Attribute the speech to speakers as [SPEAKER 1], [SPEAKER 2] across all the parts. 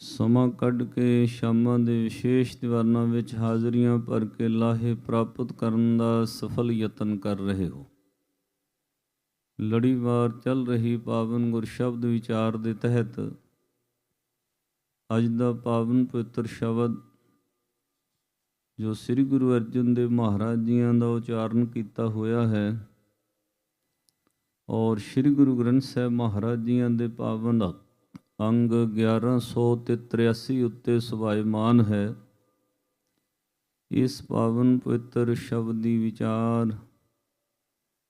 [SPEAKER 1] ਸਮਾਂ ਕੱਢ ਕੇ ਸ਼ਾਮਾਂ ਦੇ ਵਿਸ਼ੇਸ਼ ਦੀਵਾਨਾਂ ਵਿੱਚ ਹਾਜ਼ਰੀਆਂ ਭਰ ਕੇ ਲਾਹੇ ਪ੍ਰਾਪਤ ਕਰਨ ਦਾ ਸਫਲ ਯਤਨ ਕਰ ਰਹੇ ਹੋ। ਲੜੀਵਾਰ ਚੱਲ ਰਹੀ ਪਾਵਨ ਗੁਰ ਸ਼ਬਦ ਵਿਚਾਰ ਦੇ ਤਹਿਤ ਅੱਜ ਦਾ ਪਾਵਨ ਪਵਿੱਤਰ ਸ਼ਬਦ, ਜੋ ਸ੍ਰੀ ਗੁਰੂ ਅਰਜਨ ਦੇਵ ਮਹਾਰਾਜ ਜੀਆਂ ਦਾ ਉਚਾਰਨ ਕੀਤਾ ਹੋਇਆ ਹੈ ਔਰ ਸ੍ਰੀ ਗੁਰੂ ਗ੍ਰੰਥ ਸਾਹਿਬ ਮਹਾਰਾਜ ਜੀਆਂ ਦੇ ਪਾਵਨ ਦਾ ਅੰਗ 1100 ਤੇ 83 ਉੱਤੇ ਸਵਾਇਮਾਨ ਹੈ। ਇਸ ਪਾਵਨ ਪਵਿੱਤਰ ਸ਼ਬਦ ਦੀ ਵਿਚਾਰ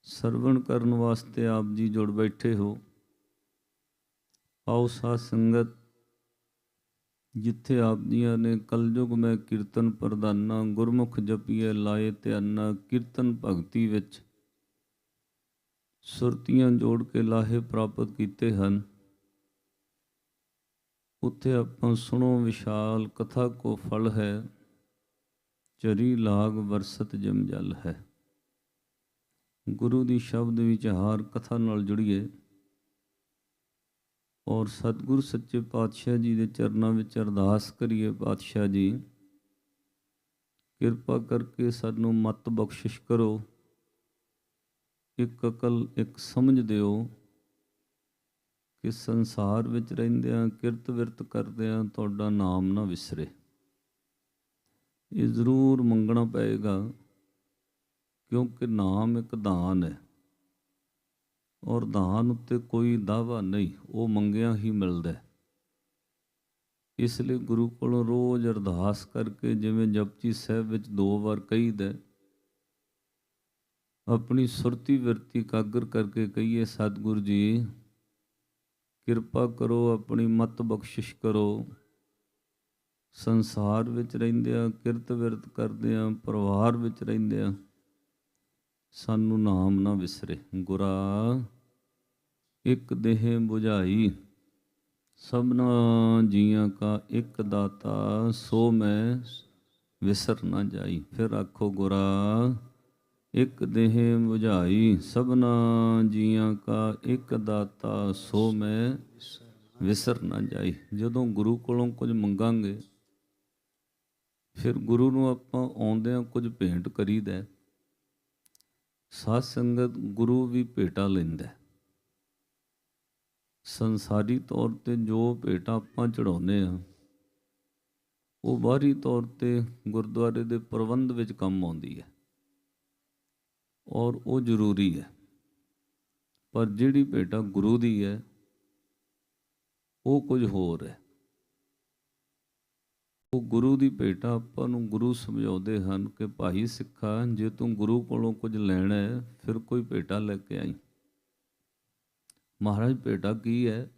[SPEAKER 1] ਸਰਵਣ ਕਰਨ ਵਾਸਤੇ ਆਪ ਜੀ ਜੁੜ ਬੈਠੇ ਹੋ। ਆਓ ਸਾਧ ਸੰਗਤ, ਜਿੱਥੇ ਆਪ ਜੀਆਂ ਨੇ ਕਲਯੁਗ ਮੈਂ ਕੀਰਤਨ ਪ੍ਰਦਾਨਾ ਗੁਰਮੁਖ ਜਪੀਏ ਲਾਏ ਧਿਆਨਾ ਕੀਰਤਨ ਭਗਤੀ ਵਿੱਚ ਸੁਰਤੀਆਂ ਜੋੜ ਕੇ ਲਾਹੇ ਪ੍ਰਾਪਤ ਕੀਤੇ ਹਨ। ਉੱਥੇ ਆਪਾਂ ਸੁਣੋ ਵਿਸ਼ਾਲ ਕਥਾ ਕੋ ਫਲ ਹੈ, ਚਰੀ ਲਾਗ ਵਰਸਤ ਜਮ ਜਲ ਹੈ। ਗੁਰੂ ਦੀ ਸ਼ਬਦ ਵਿਚਾਰ ਕਥਾ ਨਾਲ ਜੁੜੀਏ। ਔਰ ਸਤਿਗੁਰ ਸੱਚੇ ਪਾਤਸ਼ਾਹ ਜੀ ਦੇ ਚਰਨਾਂ ਵਿੱਚ ਅਰਦਾਸ ਕਰੀਏ ਪਾਤਸ਼ਾਹ ਜੀ, ਕਿਰਪਾ ਕਰਕੇ ਸਾਨੂੰ ਮਤ ਬਖਸ਼ਿਸ਼ ਕਰੋ। ਇੱਕ ਅਕਲ, ਇੱਕ ਸਮਝ ਦਿਓ। ਕਿ ਸੰਸਾਰ ਵਿੱਚ ਰਹਿੰਦਿਆਂ ਕਿਰਤ ਵਿਰਤ ਕਰਦਿਆਂ ਤੁਹਾਡਾ ਨਾਮ ਨਾ ਵਿਸਰੇ। ਇਹ ਜ਼ਰੂਰ ਮੰਗਣਾ ਪਏਗਾ, ਕਿਉਂਕਿ ਨਾਮ ਇੱਕ ਦਾਨ ਹੈ। ਔਰ ਦਾਨ ਉੱਤੇ ਕੋਈ ਦਾਵਾ ਨਹੀਂ, ਉਹ ਮੰਗਿਆ ਹੀ ਮਿਲਦਾ ਇਸ ਲਈ ਗੁਰੂ ਕੋਲੋਂ ਰੋਜ਼ ਅਰਦਾਸ ਕਰਕੇ ਜਿਵੇਂ ਜਪਜੀ ਸਾਹਿਬ ਵਿੱਚ ਦੋ ਵਾਰ ਕਹੀਦਾ ਆਪਣੀ ਸੁਰਤੀ ਵਰਤੀ ਕਾਗਰ ਕਰਕੇ ਕਹੀਏ, ਸਤਿਗੁਰੂ ਜੀ ਕਿਰਪਾ ਕਰੋ, ਆਪਣੀ ਮਤ ਬਖਸ਼ਿਸ਼ ਕਰੋ। ਸੰਸਾਰ ਵਿੱਚ ਰਹਿੰਦਿਆਂ, ਕਿਰਤ ਵਿਰਤ ਕਰਦਿਆਂ, ਪਰਿਵਾਰ ਵਿੱਚ ਰਹਿੰਦਿਆਂ ਸਾਨੂੰ ਨਾਮ ਨਾ ਵਿਸਰੇ। ਗੁਰਾ, ਇੱਕ ਦੇਹ 부ਝਾਈ ਸਭਨਾ ਜੀਆਂ ਕਾ ਇੱਕ ਦਾਤਾ, ਸੋ ਮੈਂ ਵਿਸਰ ਨਾ ਜਾਈ। ਫਿਰ ਆਖੋ, ਗੁਰਾ ਇੱਕ ਦੇਹ 부ਝਾਈ ਸਭਨਾ ਜੀਆਂ ਕਾ ਇੱਕ ਦਾਤਾ, ਸੋ ਮੈਂ ਵਿਸਰ ਨਾ ਜਾਈ। ਜਦੋਂ ਗੁਰੂ ਕੋਲੋਂ ਕੁਝ ਮੰਗਾਂਗੇ, ਫਿਰ ਗੁਰੂ ਨੂੰ ਆਪਾਂ ਆਉਂਦਿਆਂ ਕੁਝ ਭੇਂਟ ਕਰੀਦਾ। ਸਾਧ ਸੰਗਤ ਗੁਰੂ ਵੀ ਭੇਟਾ ਲੈਂਦਾ। ਸੰਸਾਰੀ ਤੌਰ ਤੇ ਜੋ ਭੇਟਾ ਆਪਾਂ ਚੜਾਉਂਦੇ ਆ ਉਹ ਬਾਹਰੀ ਤੌਰ ਤੇ ਗੁਰਦੁਆਰੇ ਦੇ ਪ੍ਰਬੰਧ ਵਿੱਚ ਕੰਮ ਆਉਂਦੀ ਹੈ। ਔਰ ਉਹ ਜ਼ਰੂਰੀ ਹੈ। ਪਰ ਜਿਹੜੀ ਭੇਟਾ ਗੁਰੂ ਦੀ ਹੈ, ਉਹ ਕੁਝ ਹੋਰ ਹੈ। ਉਹ ਗੁਰੂ ਦੀ ਭੇਟਾ ਆਪਾਂ ਨੂੰ ਗੁਰੂ ਸਮਝਾਉਂਦੇ ਹਨ ਕਿ ਭਾਈ ਸਿੱਖਾ, ਜੇ ਤੂੰ ਗੁਰੂ ਕੋਲੋਂ ਕੁਝ ਲੈਣਾ ਹੈ, ਫਿਰ ਕੋਈ ਭੇਟਾ ਲੈ ਕੇ ਆਈ। ਮਹਾਰਾਜ, ਭੇਟਾ ਕੀ ਹੈ?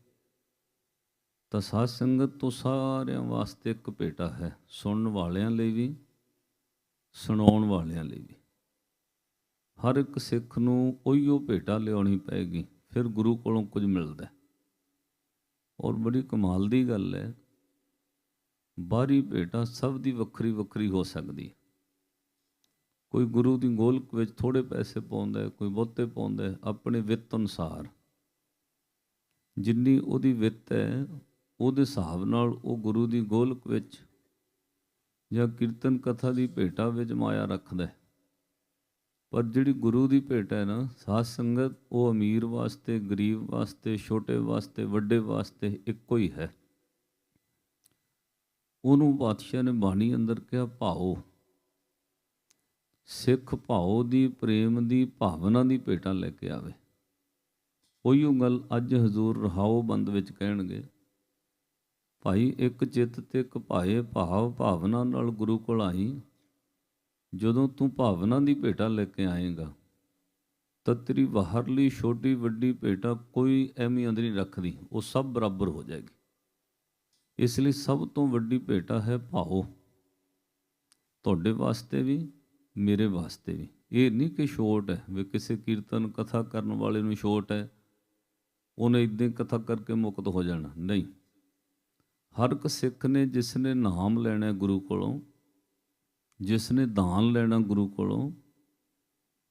[SPEAKER 1] ਤਾਂ ਸਾਧ ਸੰਗਤ ਤੋਂ ਸਾਰਿਆਂ ਵਾਸਤੇ ਇੱਕ ਭੇਟਾ ਹੈ, ਸੁਣਨ ਵਾਲਿਆਂ ਲਈ ਵੀ, ਸੁਣਾਉਣ ਵਾਲਿਆਂ ਲਈ ਵੀ। ਹਰ ਇੱਕ ਸਿੱਖ ਨੂੰ ਉਹੀਓ ਭੇਟਾ ਲਿਆਉਣੀ ਪਏਗੀ ਫਿਰ ਗੁਰੂ ਕੋਲੋਂ ਕੁਝ ਮਿਲਦਾ ਔਰ ਬੜੀ ਕਮਾਲ ਦੀ ਗੱਲ ਹੈ, ਬਾਹਰੀ ਭੇਟਾ ਸਭ ਦੀ ਵੱਖਰੀ ਵੱਖਰੀ ਹੋ ਸਕਦੀ ਹੈ। ਕੋਈ ਗੁਰੂ ਦੀ ਗੋਲਕ ਵਿੱਚ ਥੋੜੇ ਪੈਸੇ ਪਾਉਂਦਾ ਕੋਈ ਬਹੁਤੇ ਪਾਉਂਦਾ ਆਪਣੇ ਵਿੱਤ ਅਨੁਸਾਰ। ਜਿੰਨੀ ਉਹਦੀ ਵਿੱਤ ਹੈ, ਉਹਦੇ ਹਿਸਾਬ ਨਾਲ ਉਹ ਗੁਰੂ ਦੀ ਗੋਲਕ ਵਿੱਚ ਜਾਂ ਕੀਰਤਨ ਕਥਾ ਦੀ ਭੇਟਾ ਵਿੱਚ ਮਾਇਆ ਰੱਖਦਾ ਹੈ। ਪਰ ਜਿਹੜੀ ਗੁਰੂ ਦੀ ਭੇਟ ਹੈ ਨਾ, ਸਾਧ ਸੰਗਤ ਉਹ ਅਮੀਰ ਵਾਸਤੇ, ਗਰੀਬ ਵਾਸਤੇ, ਛੋਟੇ ਵਾਸਤੇ, ਵੱਡੇ ਵਾਸਤੇ ਇੱਕੋ ਹੀ ਹੈ। ਉਹਨੂੰ ਪਾਤਸ਼ਾਹ ਨੇ ਬਾਣੀ ਅੰਦਰ ਕਿਹਾ, ਭਾਓ। ਸਿੱਖ ਭਾਓ ਦੀ, ਪ੍ਰੇਮ ਦੀ, ਭਾਵਨਾ ਦੀ ਭੇਟਾ ਲੈ ਕੇ ਆਵੇ। ਉਹੀਓ ਗੱਲ ਅੱਜ ਹਜ਼ੂਰ ਰਹਾਓ ਬੰਦ ਵਿੱਚ ਕਹਿਣਗੇ। ਭਾਈ ਇੱਕ ਚਿੱਤ ਤੇ ਇੱਕ ਭਾਏ ਭਾਵ ਭਾਵਨਾ ਨਾਲ ਗੁਰੂ ਕੋਲ ਆਈ। ਜਦੋਂ ਤੂੰ ਭਾਵਨਾ ਦੀ ਭੇਟਾ ਲੈ ਕੇ ਆਏਗਾ ਤਾਂ ਤੇਰੀ ਬਾਹਰਲੀ ਛੋਟੀ ਵੱਡੀ ਭੇਟਾ ਕੋਈ ਅਹਿਮੀਅਤ ਨਹੀਂ ਰੱਖਦੀ, ਉਹ ਸਭ ਬਰਾਬਰ ਹੋ ਜਾਏਗੀ। ਇਸ ਲਈ ਸਭ ਤੋਂ ਵੱਡੀ ਭੇਟਾ ਹੈ ਭਾਓ। ਤੁਹਾਡੇ ਵਾਸਤੇ ਵੀ, ਮੇਰੇ ਵਾਸਤੇ ਵੀ। ਇਹ ਨਹੀਂ ਕਿ ਛੋਟ ਹੈ, ਵੀ ਕਿਸੇ ਕੀਰਤਨ, ਕਥਾ ਕਰਨ ਵਾਲੇ ਨੂੰ ਛੋਟ ਹੈ, ਉਹਨੇ ਇਦਾਂ ਕਥਾ ਕਰਕੇ ਮੁਕਤ ਹੋ ਜਾਣਾ। ਨਹੀਂ। ਹਰ ਇੱਕ ਸਿੱਖ ਨੇ ਜਿਸ ਨੇ ਨਾਮ ਲੈਣਾ ਗੁਰੂ ਕੋਲੋਂ ਜਿਸ ਨੇ ਦਾਨ ਲੈਣਾ ਗੁਰੂ ਕੋਲੋਂ,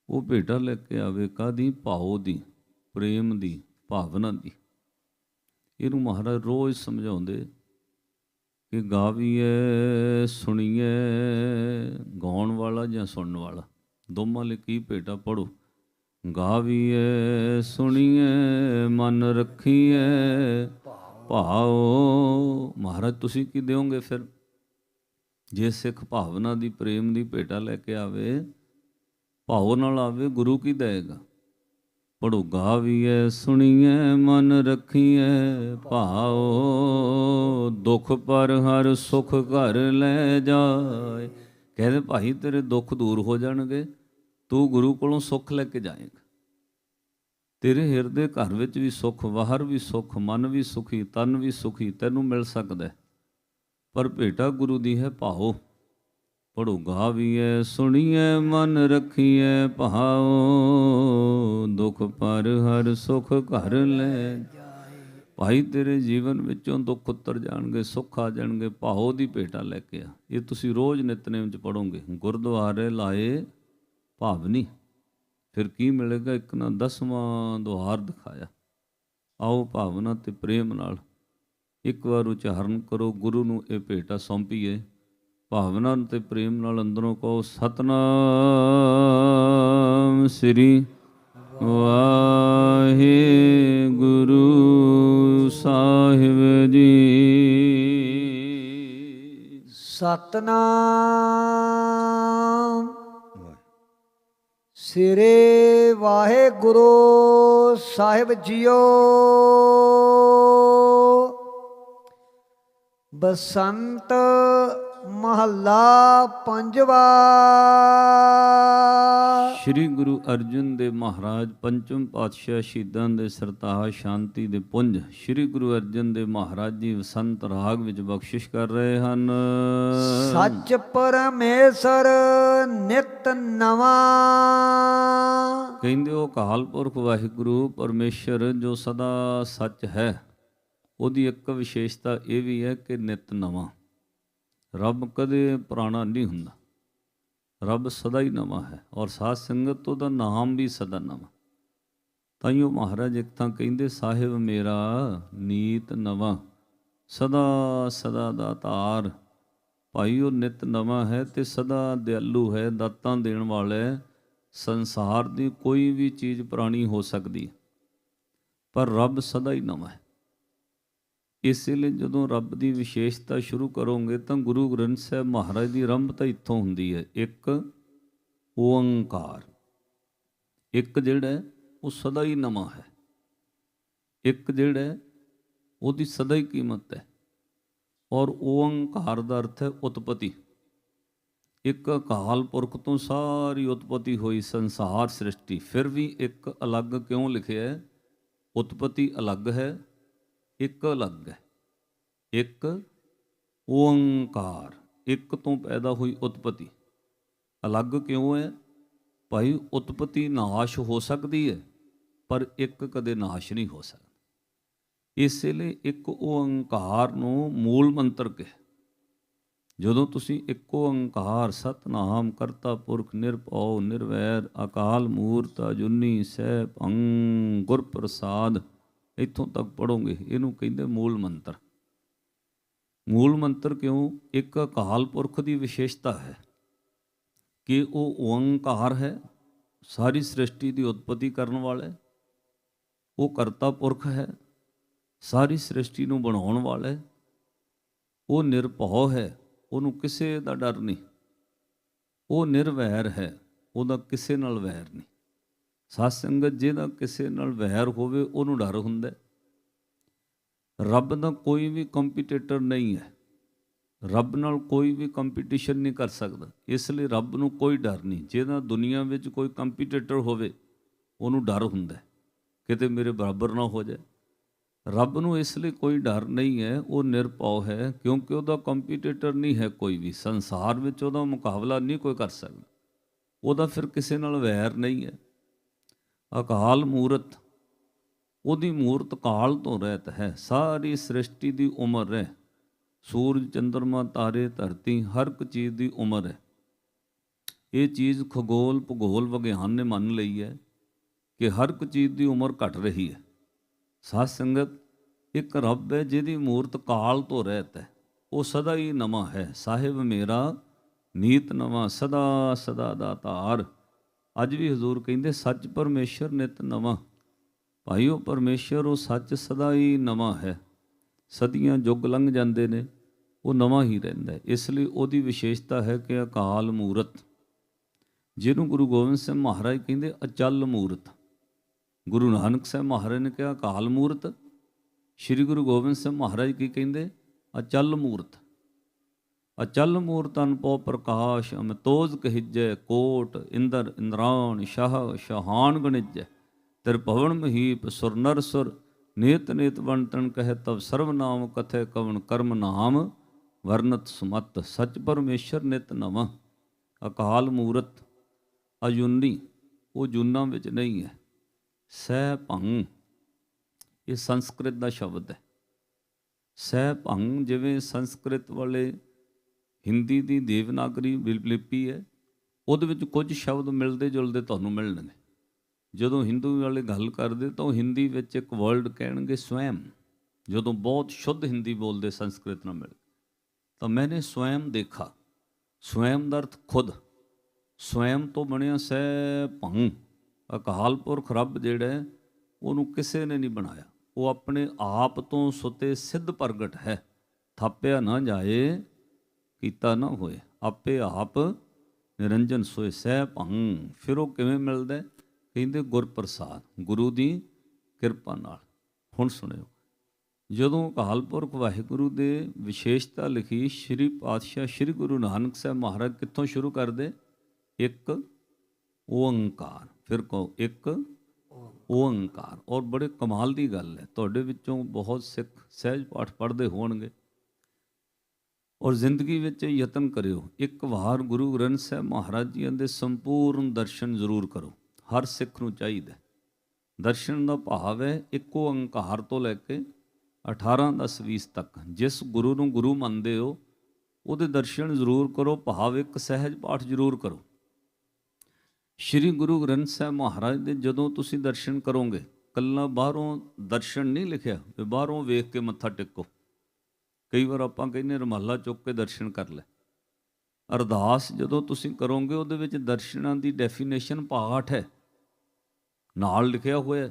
[SPEAKER 1] ਉਹ ਭੇਟਾ ਲੈ ਕੇ ਆਵੇ ਕਾਦੀ ਭਾਉ ਦੀ, ਪ੍ਰੇਮ ਦੀ, ਭਾਵਨਾ ਦੀ। ਇਹਨੂੰ ਮਹਾਰਾਜ ਰੋਜ਼ ਸਮਝਾਉਂਦੇ ਕਿ ਗਾਵੀਏ, ਸੁਣੀਏ, ਗਾਉਣ ਵਾਲਾ ਜਾਂ ਸੁਣਨ ਵਾਲਾ। ਦੋਵਾਂ ਲਈ ਕੀ ਭੇਟਾ ਪੜੋ ਗਾਵੀਏ, ਸੁਣੀਏ, ਮਨ ਰੱਖੀਏ, ਭਾਉ। ਮਹਾਰਾਜ, ਤੁਸੀਂ ਕੀ ਦਿਓਗੇ ਫਿਰ? ਜੇ ਸਿੱਖ ਭਾਵਨਾ ਦੀ, ਪ੍ਰੇਮ ਦੀ ਭੇਟਾ ਲੈ ਕੇ ਆਵੇ ਭਾਉ ਨਾਲ ਆਵੇ, ਗੁਰੂ ਕੀ ਦੇਗਾ ਪੜੋ ਗਾਵੀਏ ਸੁਣੀਏ ਮਨ ਰੱਖੀਏ ਭਾਉ, ਦੁੱਖ ਪਰ ਹਰ ਸੁਖ ਘਰ ਲੈ ਜਾਏ। ਕਹਿੰਦੇ ਭਾਈ, ਤੇਰੇ ਦੁੱਖ ਦੂਰ ਹੋ ਜਾਣਗੇ, ਤੂੰ ਗੁਰੂ ਕੋਲੋਂ ਸੁੱਖ ਲੈ ਕੇ ਜਾਏਗਾ। ਤੇਰੇ ਹਿਰਦੇ ਘਰ ਵਿੱਚ ਵੀ ਸੁੱਖ ਬਾਹਰ ਵੀ ਸੁੱਖ, ਮਨ ਵੀ ਸੁਖੀ, ਤਨ ਵੀ ਸੁਖੀ, ਤੈਨੂੰ ਮਿਲ ਸਕਦਾ ਹੈ। ਪਰ ਭੇਟਾ ਗੁਰੂ ਦੀ ਹੈ ਭਾਉ ਪੜੋ ਗਾਵੀਏ ਸੁਣੀਏ ਮਨ ਰੱਖੀਏ ਭਾਉ ਦੁੱਖ ਪਰ ਹਰ ਸੁਖ ਘਰ ਲੈ ਭਾਈ ਤੇਰੇ ਜੀਵਨ ਵਿੱਚੋਂ ਦੁੱਖ ਉਤਰ ਜਾਣਗੇ, ਸੁੱਖ ਆ ਜਾਣਗੇ ਭਾਉ ਦੀ ਭੇਟਾ ਲੈ ਕੇ ਆ। ਇਹ ਤੁਸੀਂ ਰੋਜ਼ ਨਿਤਨੇਮ ਚ ਪੜੋਗੇ ਗੁਰਦੁਆਰੇ ਲਾਏ ਭਾਵਨੀ ਫਿਰ ਕੀ ਮਿਲੇਗਾ? ਇੱਕ ਨਾ ਦਸਵਾਂ ਦੁਆਰ ਦਿਖਾਇਆ। ਆਓ ਭਾਵਨਾ ਤੇ ਪ੍ਰੇਮ ਨਾਲ ਇੱਕ ਵਾਰ ਉਚਾਰਨ ਕਰੋ ਗੁਰੂ ਨੂੰ ਇਹ ਭੇਟਾ ਸੌਂਪੀਏ। ਭਾਵਨਾ ਤੇ ਪ੍ਰੇਮ ਨਾਲ ਅੰਦਰੋਂ ਕਹੋ ਸਤਨਾਮ ਸ੍ਰੀ ਵਾਹਿਗੁਰੂ ਸਾਹਿਬ ਜੀ।
[SPEAKER 2] ਸਤਨਾਮ ਸ੍ਰੀ ਵਾਹਿਗੁਰੂ ਸਾਹਿਬ ਜੀਓ। ਬਸੰਤ ਮਹੱਲਾ ਪੰਜਵਾ।
[SPEAKER 1] ਸ੍ਰੀ ਗੁਰੂ ਅਰਜਨ ਦੇਵ ਮਹਾਰਾਜ ਪੰਚਮ ਪਾਤਸ਼ਾਹ ਸ਼ਹੀਦਾਂ ਦੇ ਸਰਤਾਜ ਸ਼ਾਂਤੀ ਦੇ ਪੁੰਜ ਸ੍ਰੀ ਗੁਰੂ ਅਰਜਨ ਦੇਵ ਮਹਾਰਾਜ ਜੀ ਵਸੰਤ ਰਾਗ ਵਿੱਚ ਬਖਸ਼ਿਸ਼ ਕਰ ਰਹੇ ਹਨ।
[SPEAKER 2] ਸੱਚ ਪਰਮੇਸ਼ਰ ਨਿਤ ਨਵਾਂ।
[SPEAKER 1] ਕਹਿੰਦੇ ਉਹ ਅਕਾਲ ਪੁਰਖ ਵਾਹਿਗੁਰੂ ਪਰਮੇਸ਼ਰ ਜੋ ਸਦਾ ਸੱਚ ਹੈ। ਉਹਦੀ ਇੱਕ ਵਿਸ਼ੇਸ਼ਤਾ ਇਹ ਵੀ ਹੈ ਕਿ ਨਿਤ ਨਵਾਂ। ਰੱਬ ਕਦੇ ਪੁਰਾਣਾ ਨਹੀਂ ਹੁੰਦਾ। ਰੱਬ ਸਦਾ ਹੀ ਨਵਾਂ ਹੈ ਔਰ ਸਾਧ ਸੰਗਤ ਉਹਦਾ ਨਾਮ ਵੀ ਸਦਾ ਨਵਾਂ। ਤਾਈਓ ਮਹਾਰਾਜ ਇੱਕ ਤਾਂ ਕਹਿੰਦੇ, ਸਾਹਿਬ ਮੇਰਾ ਨੀਤ ਨਵਾਂ, ਸਦਾ ਸਦਾ ਦਾ ਤਾਰ। ਭਾਈ ਉਹ ਨਿਤ ਨਵਾਂ ਹੈ ਤੇ ਸਦਾ ਦਿਆਲੂ ਹੈ, ਦਾਤਾਂ ਦੇਣ ਵਾਲਾ ਹੈ ਸੰਸਾਰ ਦੀ ਕੋਈ ਵੀ ਚੀਜ਼ ਪੁਰਾਣੀ ਹੋ ਸਕਦੀ ਹੈ। ਪਰ ਰੱਬ ਸਦਾ ਹੀ ਨਵਾਂ ਹੈ। ਇਸੇ ਲਈ ਜਦੋਂ ਰੱਬ ਦੀ ਵਿਸ਼ੇਸ਼ਤਾ ਸ਼ੁਰੂ ਕਰੋਗੇ ਤਾਂ ਗੁਰੂ ਗ੍ਰੰਥ ਸਾਹਿਬ ਮਹਾਰਾਜ ਦੀ ਆਰੰਭਤਾ ਇੱਥੋਂ ਹੁੰਦੀ ਹੈ, ਇੱਕ ਓੰਕਾਰ ਇੱਕ ਜਿਹੜਾ ਉਹ ਸਦਾ ਹੀ ਨਵਾਂ ਹੈ। ਇੱਕ ਜਿਹੜਾ ਉਹਦੀ ਸਦਾ ਹੀ ਕੀਮਤ ਹੈ। ਔਰ ਓੰਕਾਰ ਦਾ ਅਰਥ ਹੈ ਉਤਪਤੀ। ਇੱਕ ਅਕਾਲ ਪੁਰਖ ਤੋਂ ਸਾਰੀ ਉਤਪਤੀ ਹੋਈ ਸੰਸਾਰ ਸ੍ਰਿਸ਼ਟੀ, ਫਿਰ ਵੀ ਇੱਕ ਅਲੱਗ ਕਿਉਂ ਲਿਖਿਆ ਹੈ? ਉਤਪਤੀ ਅਲੱਗ ਹੈ ਇੱਕ ਅਲੱਗ ਹੈ, ਇੱਕ ਓੰਕਾਰ, ਇੱਕ ਤੋਂ ਪੈਦਾ ਹੋਈ ਉਤਪਤੀ। ਅਲੱਗ ਕਿਉਂ ਹੈ? ਭਾਈ ਉਤਪਤੀ ਨਾਸ਼ ਹੋ ਸਕਦੀ ਹੈ, ਪਰ ਇੱਕ ਕਦੇ ਨਾਸ਼ ਨਹੀਂ ਹੋ ਸਕਦਾ। ਇਸੇ ਲਈ ਇੱਕ ਓੰਕਾਰ ਨੂੰ ਮੂਲ ਮੰਤਰ ਕਹੇ। ਜਦੋਂ ਤੁਸੀਂ ਇੱਕੋ ਓੰਕਾਰ ਸਤਨਾਮ ਕਰਤਾ, ਪੁਰਖ, ਨਿਰਭਉ, ਨਿਰਵੈਰ, ਅਕਾਲ ਮੂਰਤ ਅਜੂਨੀ ਸਹਿ ਭੰ ਗੁਰ ਪ੍ਰਸਾਦ ਇੱਥੋਂ ਤੱਕ ਪੜੋਗੇ ਇਹਨੂੰ ਕਹਿੰਦੇ ਮੂਲ ਮੰਤਰ। ਮੂਲ ਮੰਤਰ ਕਿਉਂ? ਇੱਕ ਅਕਾਲ ਪੁਰਖ ਦੀ ਵਿਸ਼ੇਸ਼ਤਾ ਹੈ ਕਿ ਉਹ ਓੰਕਾਰ ਹੈ, ਸਾਰੀ ਸ੍ਰਿਸ਼ਟੀ ਦੀ ਉਤਪਤੀ ਕਰਨ ਵਾਲਾ ਹੈ। ਉਹ ਕਰਤਾ ਪੁਰਖ ਹੈ, ਸਾਰੀ ਸ੍ਰਿਸ਼ਟੀ ਨੂੰ ਬਣਾਉਣ ਵਾਲਾ ਹੈ। ਉਹ ਨਿਰਭਉ ਹੈ, ਉਹਨੂੰ ਕਿਸੇ ਦਾ ਡਰ ਨਹੀਂ। ਉਹ ਨਿਰਵੈਰ ਹੈ, ਉਹਦਾ ਕਿਸੇ ਨਾਲ ਵੈਰ ਨਹੀਂ। ਸਾਧ ਸੰਗਤ ਜਿਹਦਾ ਕਿਸੇ ਨਾਲ ਵੈਰ ਹੋਵੇ, ਉਹਨੂੰ ਡਰ ਹੁੰਦਾ ਰੱਬ ਦਾ ਕੋਈ ਵੀ ਕੰਪੀਟੀਟਰ ਨਹੀਂ ਹੈ। ਰੱਬ ਨਾਲ ਕੋਈ ਵੀ ਕੰਪੀਟੀਸ਼ਨ ਨਹੀਂ ਕਰ ਸਕਦਾ। ਇਸ ਲਈ ਰੱਬ ਨੂੰ ਕੋਈ ਡਰ ਨਹੀਂ। ਜਿਹਦਾ ਦੁਨੀਆ ਵਿੱਚ ਕੋਈ ਕੰਪੀਟੀਟਰ ਹੋਵੇ, ਉਹਨੂੰ ਡਰ ਹੁੰਦਾ ਕਿਤੇ ਮੇਰੇ ਬਰਾਬਰ ਨਾ ਹੋ ਜਾਏ। ਰੱਬ ਨੂੰ ਇਸ ਲਈ ਕੋਈ ਡਰ ਨਹੀਂ ਹੈ। ਉਹ ਨਿਰਭਉ ਹੈ, ਕਿਉਂਕਿ ਉਹਦਾ ਕੰਪੀਟੀਟਰ ਨਹੀਂ ਹੈ ਕੋਈ ਵੀ। ਸੰਸਾਰ ਵਿੱਚ ਉਹਦਾ ਮੁਕਾਬਲਾ ਨਹੀਂ ਕੋਈ ਕਰ ਸਕਦਾ। ਉਹਦਾ ਫਿਰ ਕਿਸੇ ਨਾਲ ਵੈਰ ਨਹੀਂ ਹੈ। ਅਕਾਲ ਮੂਰਤ, ਉਹਦੀ ਮੂਰਤ ਕਾਲ ਤੋਂ ਰਹਿਤ ਹੈ। ਸਾਰੀ ਸ੍ਰਿਸ਼ਟੀ ਦੀ ਉਮਰ ਹੈ। ਸੂਰਜ ਚੰ드ਰਮਾ ਤਾਰੇ, ਧਰਤੀ, ਹਰ ਇੱਕ ਚੀਜ਼ ਦੀ ਉਮਰ ਹੈ। ਇਹ ਚੀਜ਼ ਖਗੋਲ, ਭੂਗੋਲ ਵਿਗਿਆਨ ਨੇ ਮੰਨ ਲਈ ਹੈ ਕਿ ਹਰ ਇੱਕ ਚੀਜ਼ ਦੀ ਉਮਰ ਘਟ ਰਹੀ ਹੈ। ਸਾਧ ਸੰਗਤ, ਇੱਕ ਰੱਬ ਹੈ ਜਿਹਦੀ ਮੂਰਤ ਕਾਲ ਤੋਂ ਰਹਿਤ ਹੈ। ਉਹ ਸਦਾ ਹੀ ਨਵਾਂ ਹੈ। ਸਾਹਿਬ ਮੇਰਾ, ਨੀਤ ਨਵਾਂ, ਸਦਾ ਸਦਾ ਦਾ ਧਾਰ ਅੱਜ ਵੀ ਹਜ਼ੂਰ ਕਹਿੰਦੇ, ਸੱਚ ਪਰਮੇਸ਼ਰ ਨਿਤ ਨਵਾਂ। ਭਾਈਓ, ਪਰਮੇਸ਼ਰ ਉਹ ਸੱਚ ਸਦਾ ਹੀ ਨਵਾਂ ਹੈ। ਸਦੀਆਂ ਯੁੱਗ ਲੰਘ ਜਾਂਦੇ ਨੇ, ਉਹ ਨਵਾਂ ਹੀ ਰਹਿੰਦਾ ਇਸ ਲਈ ਉਹਦੀ ਵਿਸ਼ੇਸ਼ਤਾ ਹੈ ਕਿ ਅਕਾਲ ਮੂਰਤ। ਜਿਹਨੂੰ ਗੁਰੂ ਗੋਬਿੰਦ ਸਿੰਘ ਮਹਾਰਾਜ ਕਹਿੰਦੇ, ਅਚਲ ਮੂਰਤ। ਗੁਰੂ ਨਾਨਕ ਸਾਹਿਬ ਮਹਾਰਾਜ ਨੇ ਕਿਹਾ, ਅਕਾਲ ਮੂਰਤ। ਸ੍ਰੀ ਗੁਰੂ ਗੋਬਿੰਦ ਸਿੰਘ ਮਹਾਰਾਜ ਕੀ ਕਹਿੰਦੇ, ਅਚਲ ਮੂਰਤ। ਅਚਲ ਮੂਰਤ ਅਨਪੋ ਪ੍ਰਕਾਸ਼, ਅਮਤੋਜ ਕਹਿਜੈ ਕੋਟ, ਇੰਦਰ ਇੰਦਰਾਣ ਸ਼ਾਹ ਸ਼ਾਹਾਨ ਗਣਿਜੈ। ਤਿਰ ਭਵਨ ਮਹੀਪ ਸੁਰ ਨਰ ਸੁਰ, ਨੇਤ ਨੇਤ ਵੰਟਨ ਕਹਿ ਤਵ ਸਰਬ ਨਾਮ ਕਥੈ ਕਵਨ ਕਰਮ ਨਾਮ, ਵਰਨਤ ਸੁਮਤ ਸਚ ਪਰਮੇਸ਼ਰ ਨਿਤ ਨਵਾਂ ਅਕਾਲ ਮੂਰਤ, ਅਯੁੰਨੀ, ਉਹ ਜੁਨਾਂ ਵਿੱਚ ਨਹੀਂ ਹੈ। ਸਹਿ ਭੰਗ ਇਹ ਸੰਸਕ੍ਰਿਤ ਦਾ ਸ਼ਬਦ ਹੈ। ਸਹਿ ਭੰਗ ਜਿਵੇਂ ਸੰਸਕ੍ਰਿਤ ਵਾਲੇ ਹਿੰਦੀ ਦੀ ਦੇਵਨਾਗਰੀ ਲਿ- ਲਿਪੀ ਹੈ। ਉਹਦੇ ਵਿੱਚ ਕੁਝ ਸ਼ਬਦ ਮਿਲਦੇ ਜੁਲਦੇ ਤੁਹਾਨੂੰ ਮਿਲਣਗੇ। ਜਦੋਂ ਹਿੰਦੂ ਵਾਲੇ ਗੱਲ ਕਰਦੇ ਤਾਂ ਉਹ ਹਿੰਦੀ ਵਿੱਚ ਇੱਕ ਵਰਡ ਕਹਿਣਗੇ, ਸਵੈਮ। ਜਦੋਂ ਬਹੁਤ ਸ਼ੁੱਧ ਹਿੰਦੀ ਬੋਲਦੇ, ਸੰਸਕ੍ਰਿਤ ਨਾਲ ਮਿਲ ਤਾਂ ਮੈਨੇ ਸਵੈਮ ਦੇਖਾ। ਸਵੈਮ ਦਾ ਅਰਥ ਖੁਦ। ਸਵੈਮ ਤੋਂ ਬਣਿਆ ਸਹਿ ਭੰਗ ਅਕਾਲ ਪੁਰਖ ਰੱਬ ਜਿਹੜਾ ਉਹਨੂੰ ਕਿਸੇ ਨੇ ਨਹੀਂ ਬਣਾਇਆ। ਉਹ ਆਪਣੇ ਆਪ ਤੋਂ ਸੁਤੇ ਸਿੱਧ ਪ੍ਰਗਟ ਹੈ। ਥਾਪਿਆ ਨਾ ਜਾਏ ਕੀਤਾ ਨਾ ਹੋਏ। ਆਪੇ ਆਪ ਨਿਰੰਜਨ ਸੋਏ। ਸਹਿ ਭੰਗ ਫਿਰ ਉਹ ਕਿਵੇਂ ਮਿਲਦਾ? ਕਹਿੰਦੇ ਗੁਰ ਪ੍ਰਸਾਦ ਗੁਰੂ ਦੀ ਕਿਰਪਾ ਨਾਲ। ਹੁਣ ਸੁਣਿਓ। ਜਦੋਂ ਅਕਾਲ ਪੁਰਖ ਵਾਹਿਗੁਰੂ ਦੇ ਵਿਸ਼ੇਸ਼ਤਾ ਲਿਖੀ ਸ੍ਰੀ ਪਾਤਸ਼ਾਹ ਸ੍ਰੀ ਗੁਰੂ ਨਾਨਕ ਸਾਹਿਬ ਮਹਾਰਾਜ ਕਿੱਥੋਂ ਸ਼ੁਰੂ ਕਰਦੇ? ਇੱਕ ਓੰਕਾਰ ਫਿਰ ਕਹੋ, ਇੱਕ ਓੰਕਾਰ ਔਰ ਬੜੇ ਕਮਾਲ ਦੀ ਗੱਲ ਹੈ। ਤੁਹਾਡੇ ਵਿੱਚੋਂ ਬਹੁਤ ਸਿੱਖ ਸਹਿਜ ਪਾਠ ਪੜ੍ਹਦੇ ਹੋਣਗੇ। ਔਰ ਜ਼ਿੰਦਗੀ ਵਿੱਚ ਯਤਨ ਕਰਿਓ। ਇੱਕ ਵਾਰ ਗੁਰੂ ਗ੍ਰੰਥ ਸਾਹਿਬ ਮਹਾਰਾਜ ਜੀ ਦੇ ਸੰਪੂਰਨ ਦਰਸ਼ਨ ਜ਼ਰੂਰ ਕਰੋ। ਹਰ ਸਿੱਖ ਨੂੰ ਚਾਹੀਦਾ ਦਰਸ਼ਨ ਦਾ ਭਾਵ ਹੈ, ਇੱਕੋ ਓੰਕਾਰ ਤੋਂ ਲੈ ਕੇ 18 10 20 ਤੱਕ। ਜਿਸ ਗੁਰੂ ਨੂੰ ਗੁਰੂ ਮੰਨਦੇ ਹੋ, ਉਹਦੇ ਦਰਸ਼ਨ ਜ਼ਰੂਰ ਕਰੋ, ਭਾਵ ਇੱਕ ਸਹਿਜ ਪਾਠ ਜ਼ਰੂਰ ਕਰੋ। ਸ਼੍ਰੀ ਗੁਰੂ ਗ੍ਰੰਥ ਸਾਹਿਬ ਮਹਾਰਾਜ ਦੇ ਜਦੋਂ ਤੁਸੀਂ ਦਰਸ਼ਨ ਕਰੋਗੇ, ਕੱਲਾ ਬਾਹਰੋਂ ਦਰਸ਼ਨ ਨਹੀਂ ਲਿਖਿਆ ਵੀ ਬਾਹਰੋਂ ਵੇਖ ਕੇ ਮੱਥਾ ਟੇਕੋ। ਕਈ ਵਾਰ ਆਪਾਂ ਕਹਿੰਦੇ ਰਮਾਲਾ ਚੁੱਕ ਕੇ ਦਰਸ਼ਨ ਕਰ ਲੈ। ਅਰਦਾਸ ਜਦੋਂ ਤੁਸੀਂ ਕਰੋਗੇ, ਉਹਦੇ ਵਿੱਚ ਦਰਸ਼ਨਾਂ ਦੀ ਡੈਫੀਨੇਸ਼ਨ ਪਾਠ ਹੈ। ਨਾਲ ਲਿਖਿਆ ਹੋਇਆ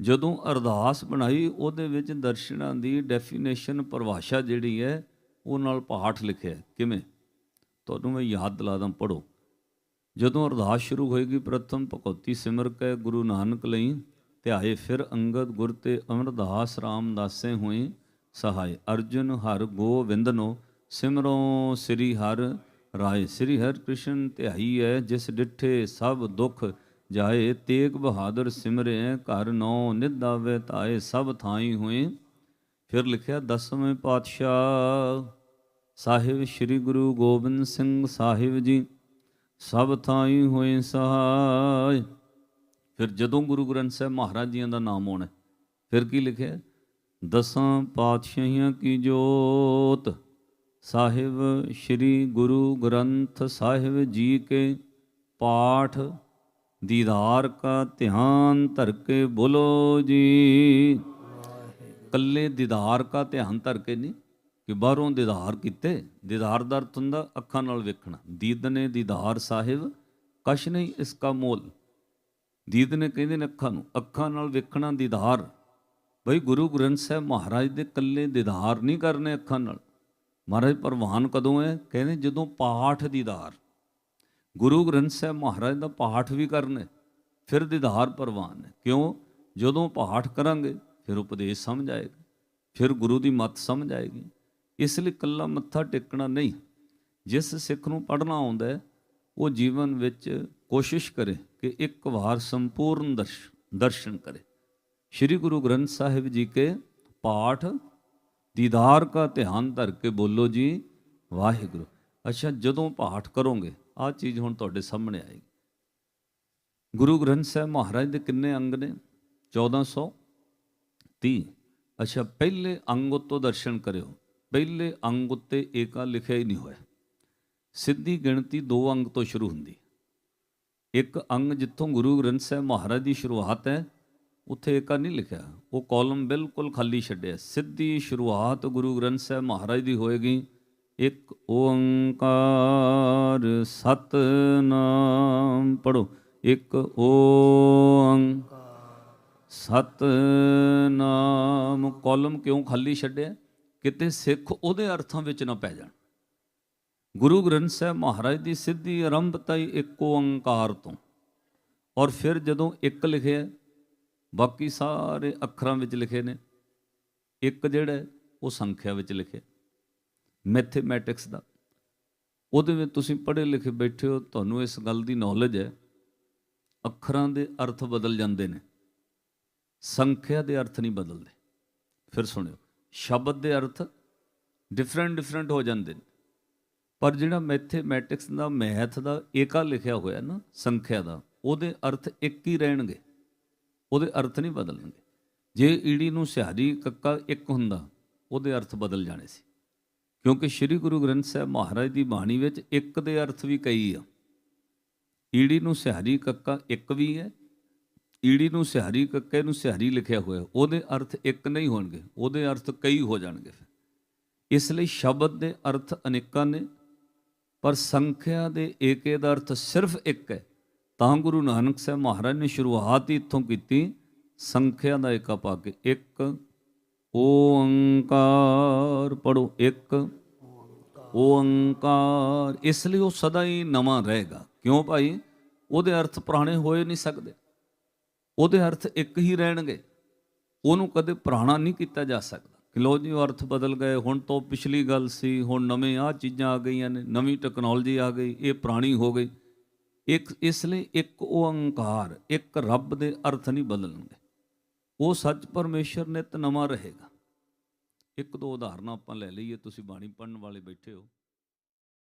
[SPEAKER 1] ਜਦੋਂ ਅਰਦਾਸ ਬਣਾਈ, ਉਹਦੇ ਵਿੱਚ ਦਰਸ਼ਨਾਂ ਦੀ ਡੈਫੀਨੇਸ਼ਨ ਪਰਿਭਾਸ਼ਾ ਜਿਹੜੀ ਹੈ, ਉਹ ਨਾਲ ਪਾਠ ਲਿਖਿਆ ਕਿਵੇਂ? ਤੁਹਾਨੂੰ ਮੈਂ ਯਾਦ ਦਿਲਾ ਦਾਂ ਪੜੋ ਜਦੋਂ ਅਰਦਾਸ ਸ਼ੁਰੂ ਹੋਏਗੀ, ਪ੍ਰਥਮ ਭਗਉਤੀ ਸਿਮਰ ਕੈ ਗੁਰੂ ਨਾਨਕ ਲਈ ਧਿਆਏ, ਫਿਰ ਅੰਗਦ ਗੁਰ ਤੇ ਅਮਰਦਾਸ RAM ਦਾਸੇ ਹੋਏ। ਸਹਾਇ। ਅਰਜੁਨ ਹਰ ਗੋਵਿੰਦਨੋ, ਸਿਮਰੋ ਸ੍ਰੀ ਹਰ ਰਾਏ। ਸ੍ਰੀ ਹਰ ਕ੍ਰਿਸ਼ਨ ਧਿਆਈ ਹੈ ਜਿਸ ਡਿਠੇ ਸਭ ਦੁੱਖ ਜਾਏ, ਤੇਗ ਬਹਾਦਰ ਸਿਮਰੇ, ਘਰ ਨੌ ਨਿਦਾਵੇ ਤਾਏ ਸਭ ਥਾਈ ਹੋਏ। ਫਿਰ ਲਿਖਿਆ ਦਸਵੇਂ ਪਾਤਸ਼ਾਹ, ਸਾਹਿਬ ਸ੍ਰੀ ਗੁਰੂ ਗੋਬਿੰਦ ਸਿੰਘ ਸਾਹਿਬ ਜੀ, ਸਭ ਥਾਈ ਹੋਏ ਸਹਾਇ। ਫਿਰ ਜਦੋਂ ਗੁਰੂ ਗ੍ਰੰਥ ਸਾਹਿਬ ਮਹਾਰਾਜ ਜੀਆਂ ਦਾ ਨਾਮ ਆਉਣਾ, ਫਿਰ ਕੀ ਲਿਖਿਆ? ਦਸਾਂ ਪਾਤਸ਼ਾਹੀਆਂ ਕੀ ਜੋਤ? ਸਾਹਿਬ ਸ੍ਰੀ ਗੁਰੂ ਗ੍ਰੰਥ ਸਾਹਿਬ ਜੀ ਕੇ ਪਾਠ, ਦੀਦਾਰ ਕਾ ਧਿਆਨ ਧਰ ਕੇ ਬੋਲੋ ਜੀ। ਕੱਲੇ ਦੀਦਾਰ ਕਾ ਧਿਆਨ ਧਰ ਕੇ ਨਹੀਂ, ਕਿ ਬਾਹਰੋਂ ਦੀਦਾਰ ਕੀਤੇ, ਦੀਦਾਰ ਦਾ ਅਰਥ ਹੁੰਦਾ ਅੱਖਾਂ ਨਾਲ ਵੇਖਣਾ। ਦੀਦ ਨੇ ਦੀਦਾਰ ਸਾਹਿਬ ਕਸ਼ ਨਹੀਂ ਇਸ ਕਾ ਮੋਲ। ਦੀਦ ਨੇ ਕਹਿੰਦੇ ਨੇ ਅੱਖਾਂ ਨੂੰ, ਅੱਖਾਂ ਨਾਲ ਵੇਖਣਾ ਦੀਦਾਰ। ਬਈ ਗੁਰੂ ਗ੍ਰੰਥ ਸਾਹਿਬ ਮਹਾਰਾਜ ਦੇ ਕੱਲੇ ਦੀਦਾਰ ਨਹੀਂ ਕਰਨੇ ਅੱਖਾਂ ਨਾਲ। ਮਹਾਰਾਜ ਪ੍ਰਵਾਨ ਕਦੋਂ ਹੈ? ਕਹਿੰਦੇ ਜਦੋਂ ਪਾਠ ਦੀਦਾਰ ਗੁਰੂ ਗ੍ਰੰਥ ਸਾਹਿਬ ਮਹਾਰਾਜ ਦਾ ਪਾਠ ਵੀ ਕਰਨੇ, ਫਿਰ ਦੀਦਾਰ ਪ੍ਰਵਾਨ ਹੈ ਕਿਉਂ? ਜਦੋਂ ਪਾਠ ਕਰਾਂਗੇ, ਫਿਰ ਉਪਦੇਸ਼ ਸਮਝ ਆਏਗਾ। ਫਿਰ ਗੁਰੂ ਦੀ ਮੱਤ ਸਮਝ ਆਏਗੀ। ਇਸ ਲਈ ਕੱਲਾ ਮੱਥਾ ਟੇਕਣਾ ਨਹੀਂ। ਜਿਸ ਸਿੱਖ ਨੂੰ ਪੜ੍ਹਨਾ ਆਉਂਦਾ ਹੈ, ਉਹ ਜੀਵਨ ਵਿੱਚ ਕੋਸ਼ਿਸ਼ ਕਰੇ ਕਿ ਇੱਕ ਵਾਰ ਸੰਪੂਰਨ ਦਰਸ਼, ਦਰਸ਼ਨ ਕਰੇ। ਸ੍ਰੀ ਗੁਰੂ ਗ੍ਰੰਥ ਸਾਹਿਬ ਜੀ ਕੇ ਪਾਠ ਦੀਦਾਰ ਕਾ ਧਿਆਨ ਧਰ ਕੇ ਬੋਲੋ ਜੀ, ਵਾਹਿਗੁਰੂ। ਅੱਛਾ, ਜਦੋਂ ਪਾਠ ਕਰੋਗੇ, ਆਹ ਚੀਜ਼ ਹੁਣ ਤੁਹਾਡੇ ਸਾਹਮਣੇ ਆਏਗੀ। ਗੁਰੂ ਗ੍ਰੰਥ ਸਾਹਿਬ ਮਹਾਰਾਜ ਦੇ ਕਿੰਨੇ ਅੰਗ ਨੇ? 1430 ਅੱਛਾ, ਪਹਿਲੇ ਅੰਗ ਉੱਤੋਂ ਦਰਸ਼ਨ ਕਰਿਓ। ਪਹਿਲੇ ਅੰਗ ਉੱਤੇ ਏਕਾ ਲਿਖਿਆ ਹੀ ਨਹੀਂ ਹੋਇਆ। ਸਿੱਧੀ ਗਿਣਤੀ ਦੋ ਅੰਗ ਤੋਂ ਸ਼ੁਰੂ ਹੁੰਦੀ। ਇੱਕ ਅੰਗ ਜਿੱਥੋਂ ਗੁਰੂ ਗ੍ਰੰਥ ਸਾਹਿਬ ਮਹਾਰਾਜ ਦੀ ਸ਼ੁਰੂਆਤ ਹੈ ਉੱਥੇ ਇੱਕ ਨਹੀਂ ਲਿਖਿਆ। ਉਹ ਕਾਲਮ ਬਿਲਕੁਲ ਖਾਲੀ ਛੱਡਿਆ। ਸਿੱਧੀ ਸ਼ੁਰੂਆਤ ਗੁਰੂ ਗ੍ਰੰਥ ਸਾਹਿਬ ਮਹਾਰਾਜ ਦੀ ਹੋਏਗੀ। ਇੱਕ ਓੰਕਾਰ ਸਤਨਾਮ। ਪੜੋ ਇੱਕ ਓੰਕਾਰ ਸਤਨਾਮ। ਕਾਲਮ ਕਿਉਂ ਖਾਲੀ ਛੱਡਿਆ? ਕਿਤੇ ਸਿੱਖ ਉਹਦੇ ਅਰਥਾਂ ਵਿੱਚ ਨਾ ਪੈ ਜਾਣ। ਗੁਰੂ ਗ੍ਰੰਥ ਸਾਹਿਬ ਮਹਾਰਾਜ ਦੀ ਸਿੱਧੀ ਆਰੰਭਤਾ ਹੀ ਇੱਕ ਓੰਕਾਰ ਤੋਂ। ਔਰ ਫਿਰ ਜਦੋਂ ਇੱਕ ਲਿਖਿਆ ਬਾਕੀ ਸਾਰੇ ਅੱਖਰਾਂ ਵਿੱਚ ਲਿਖੇ ਨੇ। ਇੱਕ ਜਿਹੜਾ ਉਹ ਸੰਖਿਆ ਵਿੱਚ ਲਿਖਿਆ ਮੈਥਮੈਟਿਕਸ ਦਾ। ਉਹਦੇ ਵਿੱਚ ਤੁਸੀਂ ਪੜ੍ਹੇ ਲਿਖੇ ਬੈਠੇ ਹੋ, ਤੁਹਾਨੂੰ ਇਸ ਗੱਲ ਦੀ ਨੌਲੇਜ ਹੈ, ਅੱਖਰਾਂ ਦੇ ਅਰਥ ਬਦਲ ਜਾਂਦੇ ਨੇ। ਸੰਖਿਆ ਦੇ ਅਰਥ ਨਹੀਂ ਬਦਲਦੇ। ਫਿਰ ਸੁਣਿਓ, ਸ਼ਬਦ ਦੇ ਅਰਥ ਡਿਫਰੈਂਟ ਡਿਫਰੈਂਟ ਹੋ ਜਾਂਦੇ ਨੇ। ਪਰ ਜਿਹੜਾ ਮੈਥਮੈਟਿਕਸ ਦਾ, ਮੈਥ ਦਾ, ਏਕਾ ਲਿਖਿਆ ਹੋਇਆ ਨਾ, ਸੰਖਿਆ ਦਾ, ਉਹਦੇ ਅਰਥ ਇੱਕ ਹੀ ਰਹਿਣਗੇ। ਉਹਦੇ ਅਰਥ ਨਹੀਂ ਬਦਲਣਗੇ। ਜੇ ਈੜੀ ਨੂੰ ਸਿਹਾਰੀ ਕੱਕਾ ਇੱਕ ਹੁੰਦਾ, ਉਹਦੇ ਅਰਥ ਬਦਲ ਜਾਣੇ ਸੀ। ਕਿਉਂਕਿ ਸ੍ਰੀ ਗੁਰੂ ਗ੍ਰੰਥ ਸਾਹਿਬ ਮਹਾਰਾਜ ਦੀ ਬਾਣੀ ਵਿੱਚ ਇੱਕ ਦੇ ਅਰਥ ਵੀ ਕਈ ਆ। ਈੜੀ ਨੂੰ ਸਿਹਾਰੀ ਕੱਕਾ ਇੱਕ ਵੀ ਹੈ, ਈੜੀ ਨੂੰ ਸਿਹਾਰੀ ਕੱਕੇ ਨੂੰ ਸਿਹਾਰੀ ਲਿਖਿਆ ਹੋਇਆ, ਉਹਦੇ ਅਰਥ ਇੱਕ ਨਹੀਂ ਹੋਣਗੇ, ਉਹਦੇ ਅਰਥ ਕਈ ਹੋ ਜਾਣਗੇ ਫਿਰ। ਇਸ ਲਈ ਸ਼ਬਦ ਦੇ ਅਰਥ ਅਨੇਕਾਂ ਨੇ, ਪਰ ਸੰਖਿਆ ਦੇ ਏਕੇ ਦਾ ਅਰਥ ਸਿਰਫ ਇੱਕ ਹੈ। ਤਾਂ ਗੁਰੂ ਨਾਨਕ ਸਾਹਿਬ ਮਹਾਰਾਜ ਨੇ ਸ਼ੁਰੂਆਤ ਹੀ ਇੱਥੋਂ ਕੀਤੀ, ਸੰਖਿਆ ਦਾ ਏਕਾ ਪਾ ਕੇ ਇੱਕ ਓੰਕਾਰ ਪੜੋ ਇੱਕ ਓੰਕਾਰ। ਇਸ ਲਈ ਉਹ ਸਦਾ ਹੀ ਨਵਾਂ ਰਹੇਗਾ। ਕਿਉਂ ਭਾਈ? ਉਹਦੇ ਅਰਥ ਪੁਰਾਣੇ ਹੋਏ ਨਹੀਂ ਸਕਦੇ। ਉਹਦੇ ਅਰਥ ਇੱਕ ਹੀ ਰਹਿਣਗੇ। ਉਹਨੂੰ ਕਦੇ ਪੁਰਾਣਾ ਨਹੀਂ ਕੀਤਾ ਜਾ ਸਕਦਾ। ਕਿ ਲੋ ਜੀ, ਉਹ ਅਰਥ ਬਦਲ ਗਏ। ਹੁਣ ਤੋਂ ਪਿਛਲੀ ਗੱਲ ਸੀ, ਹੁਣ ਨਵੇਂ ਆ ਚੀਜ਼ਾਂ ਆ ਗਈਆਂ ਨੇ, ਨਵੀਂ ਟੈਕਨੋਲੋਜੀ ਆ ਗਈ, ਇਹ ਪੁਰਾਣੀ ਹੋ ਗਈ। ਇੱਕ ਇਸ ਲਈ ਇੱਕ ਓੰਕਾਰ, ਇੱਕ ਰੱਬ ਦੇ ਅਰਥ ਨਹੀਂ ਬਦਲਣਗੇ। ਉਹ ਸੱਚ ਪਰਮੇਸ਼ਰ ਨਿਤ ਨਵਾਂ ਰਹੇਗਾ। ਇੱਕ ਦੋ ਉਦਾਹਰਨਾਂ ਆਪਾਂ ਲੈ ਲਈਏ, ਤੁਸੀਂ ਬਾਣੀ ਪੜਨ ਵਾਲੇ ਬੈਠੇ ਹੋ।